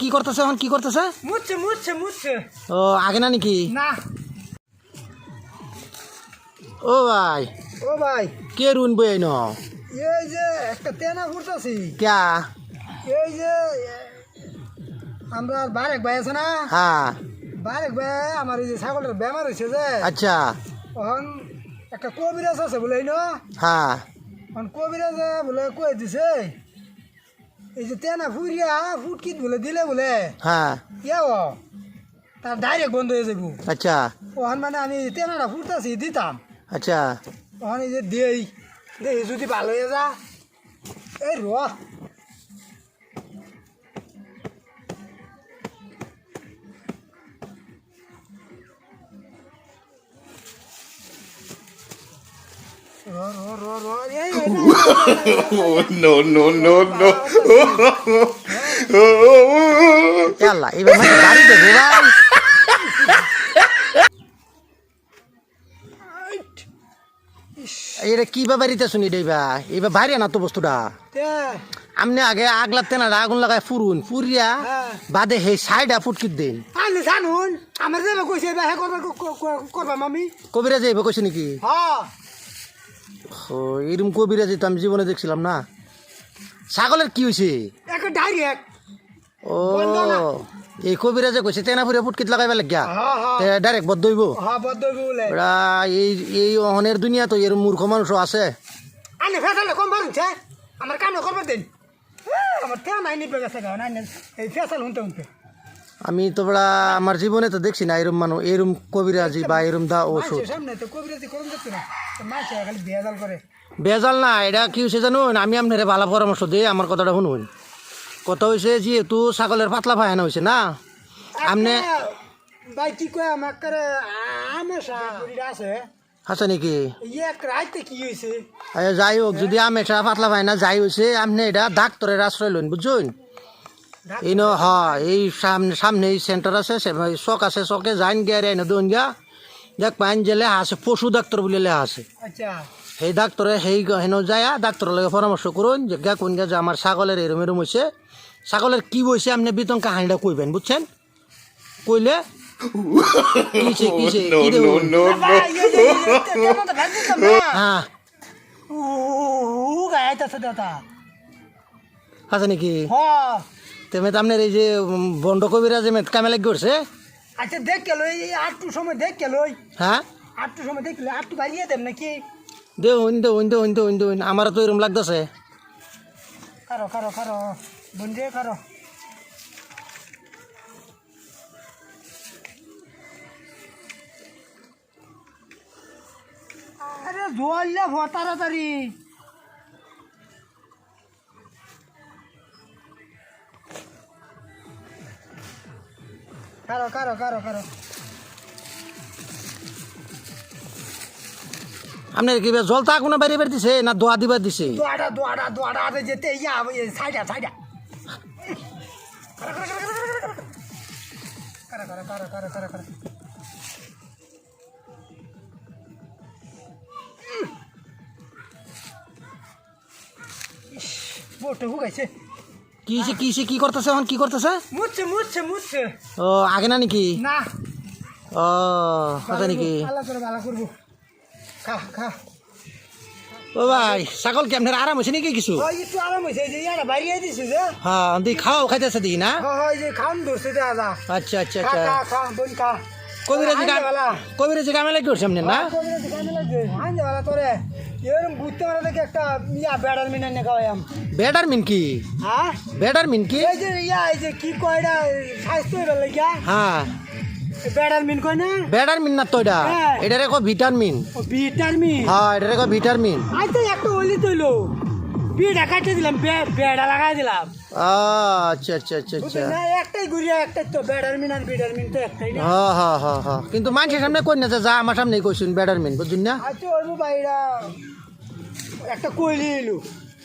কি করতেছে এখন? কি করতেছে? মুচ্ছে মুচ্ছে মুচ্ছে ও আগে না নাকি? না। ও ভাই। ও ভাই। কে রুন বই ন এই যে একটা তেনা ফুটতেছি ক্যা? এই যে আমরা বারেক ভাই আছে না? হ্যাঁ। বারেক ভাই আমার এই যে ছাগলের বেমার হয়েছে যে। আচ্ছা। তখন একটা কবিরাজ আছে বলে ন হ্যাঁ। এখন কবিরাজ বলে কয়ে দিছে এই যে তেনা ফুরিয়া ফুটকিট বলে দিলে বলে। হ্যাঁ। ইয়াও তার ডাইরেক্ট বন্ধ হয়ে যাব আচ্ছা। ওখান মানে আমি তেনাটা ফুটতেছি দিতাম। আচ্ছা। ওখানে এই যে দেই দেই যদি ভালো হয়ে যা। এই র। No no no no! আল্লাহ এবার মানে বাড়ি দেবে ভাই এটা কি বাড়িতে শুনি দেবা এবার বাইরে না তো বস্তুটা? আমনে আগে আগ লাগতে না আগুন লাগায় ফুরুন ফুরিয়া। বাদে হে সাইডা ফুটকিট দিন। আনি জানুন আমার যে কইছে হে করবা ক- ক- আমি কবিরা যাইবে কইছে নাকি? হ্যাঁ। ও এরম কবিরাজি তো আমি জীবনে দেখছিলাম না। ছাগলের কি হয়েছে ডাইরেক্ট ও। এই কবিরাজে কইছে তেনা ফুরিয়া ফুটকিট লাগাইবা লাগিয়া? ডাইরেক্ট বলে। এরা এই এই অহনের দুনিয়া তো এর মূর্খ মানুষও আছে। আনি ফেসালে কম বাড়ছে আমার কানে করবার দিন। হ্যাঁ, আমার তেল নাই নিপে গেছে এই ফেসাল হুনতে হুনতে। আমি তো বড়া আমার জীবনে তো দেখছি না এরম মানুষ এরম কবিরাজি বা এরম দা ওষুধ। বেজাল না। এটা কি হয়েছে জানো? আমি আপনার ভালো পরামর্শ দিই আমার কথাটা শুনুন। কথা হয়েছে যেহেতু ছাগলের পাতলা ফায়ানো হয়েছে না? আপনি ভাই কি কয় আমার করে আমেশা বুড়িটা আছে। আছে নাকি? ইয়ে আচ্ছা, যাই হোক যদি আমেটা পাতলা ফায়না যাই হয়েছে আপনি এটা ডাক্তারের আশ্রয় লইন বুঝছেন? এই ন হ্যাঁ এই সামনে সামনে এই সেন্টার আছে সে- চক আছে চকে যাইন গিয়ে এনে দোন গিয়া দেখ পাইন যে লেহা আছে পশু ডাক্তার বলে লেহা আছে আচ্ছা সেই ডাক্তরে সেই হেন যায় ডাক্তারের লগে পরামর্শ করুন যে গা কোন গা যে আমার ছাগলের এরম এরম হয়েছে ছাগলের কি হয়েছে আপনি বিতং কাহানিটা কইবেন বুঝছেন কইলে! ইয়ে, ইয়ে, ইয়ে। হ্যাঁ আছে নাকি হ্যাঁ তেমনি তো আপনার এই যে বন্ড কবিরা যে কামে লাগি করছে। আচ্ছা দেখ গেল এই আটটু সময় দেখ গেল হ্যাঁ? আটটু সময় দেখলে আটটু বাড়িয়ে দেব নাকি? দেউন দেউন দেউন দেউন দেউন আমার তো এরম লাগতেছে। কারও কারও কারও বন্ধে কারও। আরে জোয়াল্লা তাড়াতাড়ি কারও কারও কারও কারও। আপনার কি বে জলতা কোনো বাড়ি বাড়ি দিছে না দোয়া দিবার দিছে? দোয়াডা দোয়াডা দোয়াডা আরে যেতে ইয়া সাইডা সাইডা। কারা কারা কারা কারা কারা কারা। বোটে হুগাইছে। কিছে কিছে কি করতেছে এখন? কি করতেছে? মুচ্ছে মুচ্ছে মুচ্ছে ও আগে না নাকি? না। ও আছে নাকি? খা খা। ও ভাই ছাগল কি আপনার আরাম হয়েছে নাকি কিছু? একটু আরাম হয়েছে যে ইয়ারা বাইরে দিছে যে। হ্যাঁ দি খাও খাইতেছে দি না? হ্যাঁ হ্যাঁ যে খান ধরছে দাদা আচ্ছা আচ্ছা আচ্ছা। খা খা বোন খা। কবিরাজি কাম কবিরাজি কামে লাগি করছে আপনি না? কবিরাজি কামে লাগবে আইনজা বালা তোরে। এরম বুঝতে পারে দেখে একটা ইয়া মিনা খাওয়াইম মিন কি? হ্যাঁ? মিন কি? এই যে ইয়া এই যে কি কয়টা স্বাস্থ্য হইবার লাগিয়া হ্যাঁ। না? না তো এটা হ্যাঁ। এটারে কো ভিটামিন। ভিটামিন? হ্যাঁ এটারে কো ভিটামিন। আই একটা ওলি তৈলো। বিড়া কাটতে দিলাম বেড়া লাগাই দিলাম। আচ্ছা আচ্ছা আচ্ছা আচ্ছা। না একটাই ঘুরিয়া একটাই তো বেড়ার আর বিড়ার তো একটাই না। হ্যাঁ হ্যাঁ হ্যাঁ হ্যাঁ। কিন্তু মানুষের সামনে কই না যা আমার সামনে কইছুন বেটার মিন বুঝুন না? আচ্ছা ওই বাইরা একটা কইলি এলো।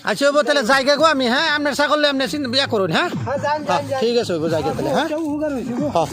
আচ্ছা ওবো তাহলে জায়গা গো আমি হ্যাঁ? আপনার ছাগল আপনি চিন্তা বিয়া করুন হ্যাঁ? হ্যাঁ যান ঠিক আছে ওইব জায়গা তাহলে হ্যাঁ। হ্যাঁ।